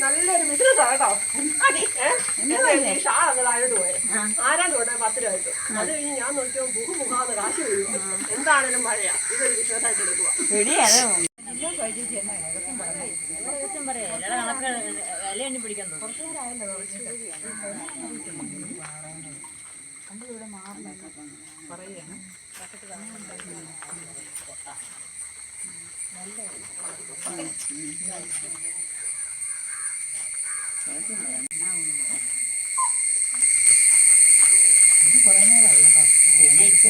നല്ലൊരു ബിസിനസ് ഏഹ് ഈ ഷാൾ അങ്ങ് താഴോട്ട് പോയെ. ആരാണ്ട് കൊണ്ടേ പത്ത് രൂപ കിട്ടും അത് കഴിഞ്ഞ് ഞാൻ നോക്കിയപ്പോൾ ബുഹു മുഖാന്ന് കാശ് വീഴുക എന്താണേലും മഴയാ. ഇതൊരു ബിസിനസ് ആയിട്ട് എടുക്കുക എടി അത് ദിവസം പറയാം എല്ലാ കണക്ക് വില എണ്ണി പിടിക്കാൻ തോന്നും ചെടിയടിച്ച്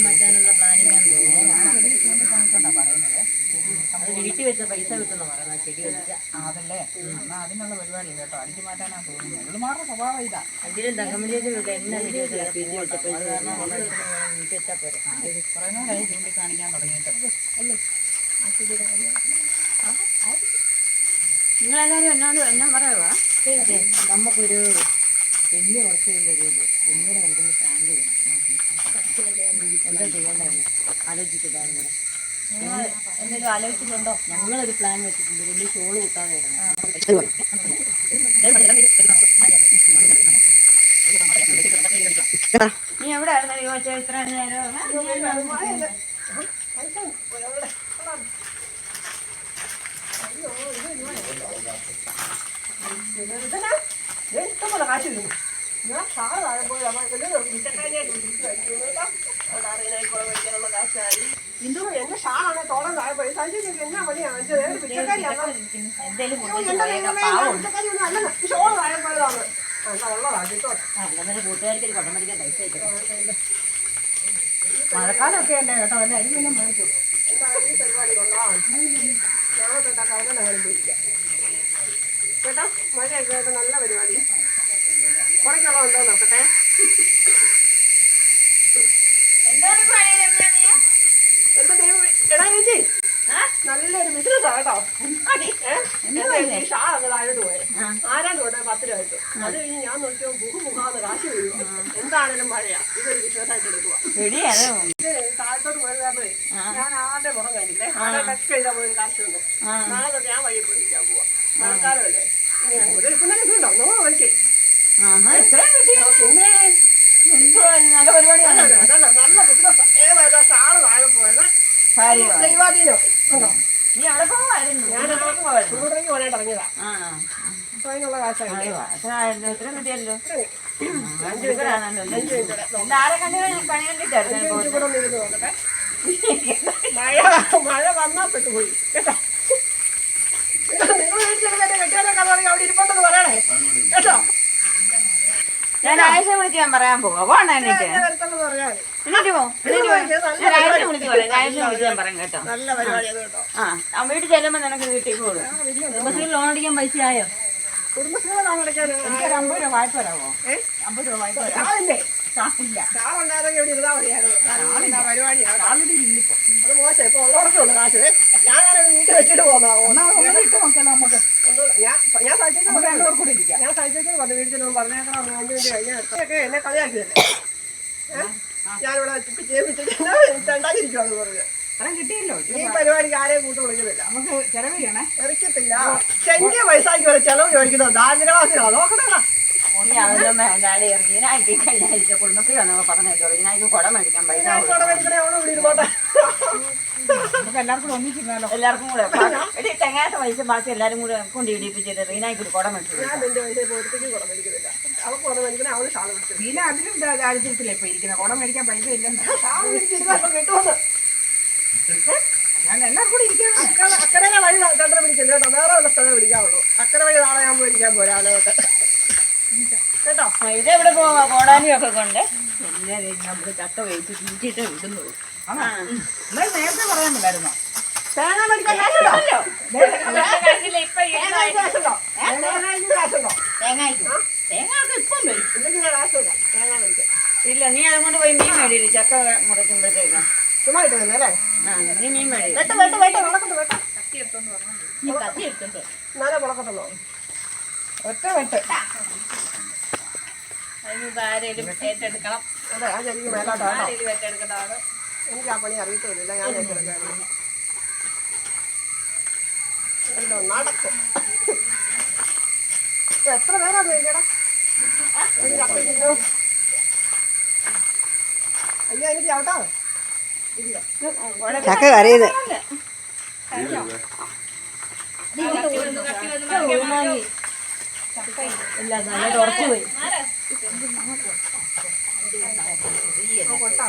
മാറ്റാനുള്ള പ്ലാനിങ് അത് വീട്ടിൽ വെച്ച പൈസ കിട്ടുന്ന പറയുന്നത് ചെടി വെച്ച. അതല്ലേ. എന്നാ അതിനുള്ള പരിപാടി കേട്ടോ. അടിച്ചു മാറ്റാനാ തോന്നുന്നത്. ഇവൾ മാറുന്ന സ്വഭാവം ഇതാ. അതിലും തങ്കമല്ലിയുടെ വീട്ടിൽ എന്നെ ചെടി വീട്ടിൽ വെച്ചാൽ പോരെ. കുറെ നേരമായി ചൂണ്ടിക്കാണിക്കാൻ തുടങ്ങിയിട്ട്. നിങ്ങളെല്ലാവരും എന്നോട് എന്നാ പറയുക നമുക്കൊരു എണ്ണി കുറച്ച് വരുമല്ലോ എണ്ണിനെ കണക്കിന് പ്രാങ്ക് ചെയ്യണം. എന്താ ചെയ്യേണ്ടത്? ആലോചിക്കുന്നതാണ് കൂടെ എന്തെങ്കിലും ആലോചിക്കുന്നുണ്ടോ ഞങ്ങളൊരു പ്ലാൻ വെച്ചിട്ടുണ്ട്. വലിയ ഷോൾ കൂട്ടാതെ നീ എവിടെ ആയിരുന്നു ചോദിച്ചാൽ ഇത്ര നേരം ഇഷ്ടംപോലെ കാശ് ഞാൻ എന്നാ കൊട്ടം അല്ലേ? അരി പിന്നെ മേടിച്ചു. പരിപാടി കൊള്ളാം കേട്ടോ? മഴയൊക്കെ ആയിട്ട് നല്ല പരിപാടിയാണ് കുറയ്ക്കുള്ള ഉണ്ടോ നോക്കട്ടെ? എന്താ ദൈവം എടാ ചേച്ചി നല്ലൊരു ബിസിനസ്സാ കേട്ടോ. ഷാൾ അങ്ങ് താഴോട്ട് പോയെ. ആരാണ്ട് പോട്ടെ പത്ത് രൂപ കിട്ടും അത് കഴിഞ്ഞ് ഞാൻ നോക്കിയോ ബുഹു മുഖാന്ന് കാശ് വീഴുക എന്താണേലും മഴയാ. ഇതൊരു ബിസിനസ് ആയിട്ട് എടുക്കുക താഴത്തോട്ട് പോയത് കാരണമേ ഞാൻ ആരുടെ മുഖം കണ്ടില്ലേ ടെസ്റ്റ് ചെയ്താൽ പോയി കാശുണ്ട്. നാളെ തൊട്ട് ഞാൻ വഴി പോയിരിക്കാൻ പോവാ. മഴക്കാലമല്ലേ പിന്നെ നല്ല പരിപാടിയാണ്. അതല്ല, അതല്ല, നല്ല ബിസിനസ് ഏതായാലും ഷാൾ താഴെ പോയത്. കാര്യമായി ഉണ്ടോ നീ അവിടെ പോവായിരുന്നു ഞാൻ പോകാനായിട്ട് ഇറങ്ങിയതാ. അപ്പൊ അതിനുള്ള കാശായി. മഴ വന്നാ പെട്ടുപോയി. കേട്ടോ? കേട്ടോ? ഞാൻ ആയിഷ വിളിച്ച് ഞാൻ പറയാൻ പോവാ. പോണ്ട എന്നിട്ട് എന്നിട്ട് പോ. എന്നിട്ട് ഞാൻ ആഴ്ച വിളിച്ച് പറയാം. ആഴ്ച വിളിച്ച് ഞാൻ പറയാം കേട്ടോ. ആ ആ വീട്ടിൽ ചെല്ലുമ്പോ നിനക്ക് കിട്ടിക്കോളൂ. കുടുംബശ്രീ ലോൺ അടിക്കാൻ പൈസ ആയോ? കുടുംബശ്രീകളാണ് അടയ്ക്കാൻ എനിക്കൊരു അമ്പത് രൂപ വായ്പ തരാമോ അമ്പത് രൂപ വായ്പ തരാം പരിപാടിയാണ് അത് മോശം. ഇപ്പൊ ഉള്ളവർക്കേ ഉള്ളു കാശ്. ഞാനാണെങ്കിൽ വീട്ടിൽ വെച്ചിട്ട് പോന്നാവോ? ഒന്നാമത് ഒന്നും ഇട്ട് നോക്കിയാലോ നമുക്ക്. ഞാൻ നമുക്ക് രണ്ടുപേർ കൂടെ ഇരിക്കാം. ഞാൻ സഹിച്ചേക്ക് പറഞ്ഞു വീട്ടിൽ പറഞ്ഞേക്കണം ഒന്ന് അഞ്ച് മിനിറ്റ് കഴിഞ്ഞാൽ ഒക്കെ എന്നെ കളിയാക്കിയല്ലേ? ഞാനിവിടെ ചെയ്യിപ്പിച്ചിട്ട് ഉണ്ടാക്കിയിരിക്കുവാന്ന് പറഞ്ഞു. അത്രയും കിട്ടിയല്ലോ ഈ പരിപാടിക്ക് ആരെയും കൂട്ട് വിളിക്കുന്നില്ല. നമുക്ക് ചെലവില്ലണേ എറിക്കത്തില്ല ചെറിയ പൈസക്ക് വരെ ചെലവ് ചോദിക്കുന്നത് ദാരിദ്ര്യവാസികളാ. നോക്കണേടാ. കുടുംബശ്രീ വന്നപ്പോ പറഞ്ഞു റീനാക്ക് കുടം മേടിക്കാൻ പൈസ. ഇവിടെ മേടിക്കണേ അവിടെ ഇരുന്നോട്ടെ. നമുക്ക് എല്ലാവർക്കും കൂടെ ഒന്നിച്ചിരുന്നാലോ? എല്ലാവർക്കും കൂടെ. എടി തെങ്ങാത്ത പൈസ ബാക്കി എല്ലാരും കൂടെ കൊണ്ട് ഇടിപ്പിച്ചിട്ട് റീനാക്ക് ഒരു കുടം വെച്ചു ഞാൻ നിന്റെ പൈസ പൊരുത്തേക്ക് കുടം മേടിക്കുന്നില്ല. അവൾക്ക് കുടം മേടിക്കണേ അവൾ ഷാൾ പിടിച്ചു നീല അതിലും ദാ- ഇപ്പൊ ഇരിക്കുന്നത് കുടം മേടിക്കാൻ പൈസ ഇല്ലെന്ന്. ഷാൾ പിടിച്ചിരുന്നപ്പോ കിട്ടുമെന്ന്. ഞാൻ എല്ലാവർക്കും കൂടി ഇരിക്കാണ് അക്കരെ വഴി കണ്ടു പിടിക്കില്ല കേട്ടോ? വേറെ വല്ല സ്ഥലം പിടിക്കാവുള്ളൂ. അക്കരെ വഴി നാളെ ഞാൻ പോയിരിക്കാൻ പോരാ ആലോട്ട് കേട്ടോ? ഇതെവിടെ പോവാ? കോടാനിയൊക്കെ ഒക്കെ കൊണ്ട് എല്ലാവരും നമുക്ക് ചട്ട വേവിച്ച് തിരിച്ചിട്ട് വിടുന്നുള്ളൂ. എന്നാൽ നേരത്തെ പറയാൻ പറ്റായിരുന്നോ തേങ്ങ മേടിക്കാൻ കാശുണ്ടോ? ഇല്ല നീ അതുകൊണ്ട് പോയി മീൻ മേടിയില്ല ചക്ക മുറിക്കുമ്പോഴത്തേക്കും. ചുമ്മാ അല്ലേ? നീ മീൻ മേടി വെട്ട് വെട്ട് വെട്ട്. മുളക്കത്ത് വെട്ട്. നീ കത്തി എടുത്തോണ്ട് എന്നാലേ മുളക്കത്തുള്ളൂ. ഒറ്റ വെട്ട്. അതിന് ആരേലും ഏറ്റെടുക്കണം. അതെ ആ എനിക്ക് ആ പണി അറിയത്തില്ല ഞാൻ എന്തോ നടക്കും. എത്ര പേരാ കഴിക്കടാ കിലോ അയ്യോ എനിക്ക് ചവിട്ടാ ചക്ക കറിയത് ഇല്ല. നല്ല ഉറച്ചു പോയി. ഒറ്റ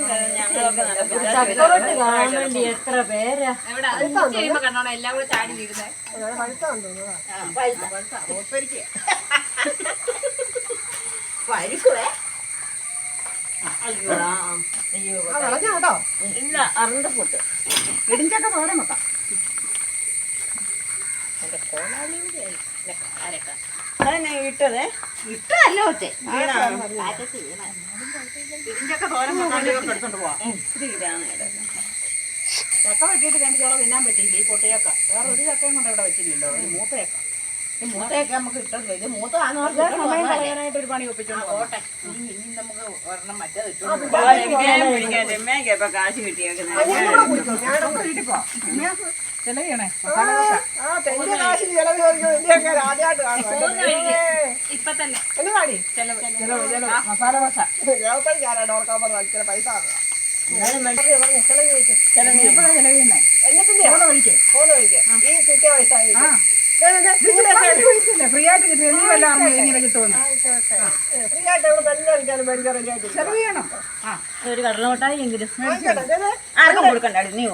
നല്ല കാണാൻ വേണ്ടി എത്ര പേരാ കണ്ടോണം എല്ലാം കൂടെ ചാടി വീഴുന്നേ പഴുത്താന്ന് തോന്നുന്നതാ പഴുക്കുവേ അയ്യോ അയ്യോ ആ വിളഞ്ഞ ഇല്ല അറുണ്ട് പൊട്ട്. ഇടിഞ്ചക്ക തോരൻ വെക്കാം. അതന്നെ ഇട്ടതേ? ഒറ്റ. വീണാ ഇടിഞ്ചക്ക തോരൻ എടുത്തോണ്ട് പോവാം. ഇത്തിരി ഇതാണ്. ചക്ക വെട്ടിയിട്ട് രണ്ട് ചോളം തിന്നാൻ പറ്റിയില്ല ഈ പൊട്ടിയക്ക? വേറെ ഒരു ചക്കയും കൊണ്ട് ഇവിടെ വെച്ചില്ലല്ലോ മൂത്തയക്ക ഈ മൂത്തയൊക്കെ നമുക്ക് ഇട്ടത് ഇത് മൂത്തതാന്ന് പറഞ്ഞാൽ സമയം കളയാനായിട്ട് ഒരു പണി ഒപ്പിച്ചോണ്ട് പോട്ടെ. ഇനി ഇനി നമുക്ക് ഒരെണ്ണം മറ്റേത് ഇട്ടോണ്ട് പോവാം. പിടിക്കാൻ പിടിക്കാൻ രമ്യക്ക് ഇപ്പൊ കാശ് കിട്ടിയേക്കുന്നത് വീട്ടിൽ പോവാം ചെലവിയണേ മസാല ദോശ ആ ഇപ്പൊ തന്നെ. ചെലവ്. മസാല ദോശ. ചിലവ് ഈ കിട്ടിയ പൈസ ആ. ഫ്രീ ആയിട്ട് കിട്ടിയ നീ വല്ല അറിഞ്ഞു ഇങ്ങനെ കിട്ടുമെന്ന്. ഒരു കടലമുട്ടായി എങ്കിലും. ആർക്കും കൊടുക്കണ്ട നീ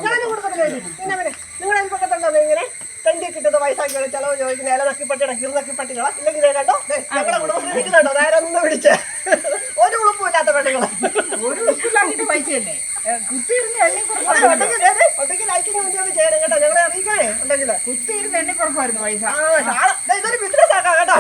നിങ്ങളെ പക്കത്തുണ്ടോ ഇങ്ങനെ? തെണ്ടി കിട്ടുന്ന പൈസ ചെലവ് ചോദിക്കുന്ന ഇല നക്കിപ്പട്ടിയുടെ കിറുനക്കിപ്പട്ടികളോ ഇല്ലെങ്കിൽ കണ്ടോ? ഞങ്ങളുടെ കുടുംബത്തിൽ നിൽക്കുന്നുണ്ടോ നേരൊന്നും പിടിച്ച്. ഒരു ഉളുപ്പുമില്ലാത്ത പെണ്ണുങ്ങൾ ഒരു ഉപ്പിലാക്കിട്ട് പൈസയല്ലേ? കുത്തിയിരുന്ന് ഉണ്ടെങ്കിൽ കുത്തിയിരുന്ന് എന്നെ കുറവായിരുന്നു പൈസ ഇതൊരു ബിസിനസ് ആക്കാം കേട്ടോ.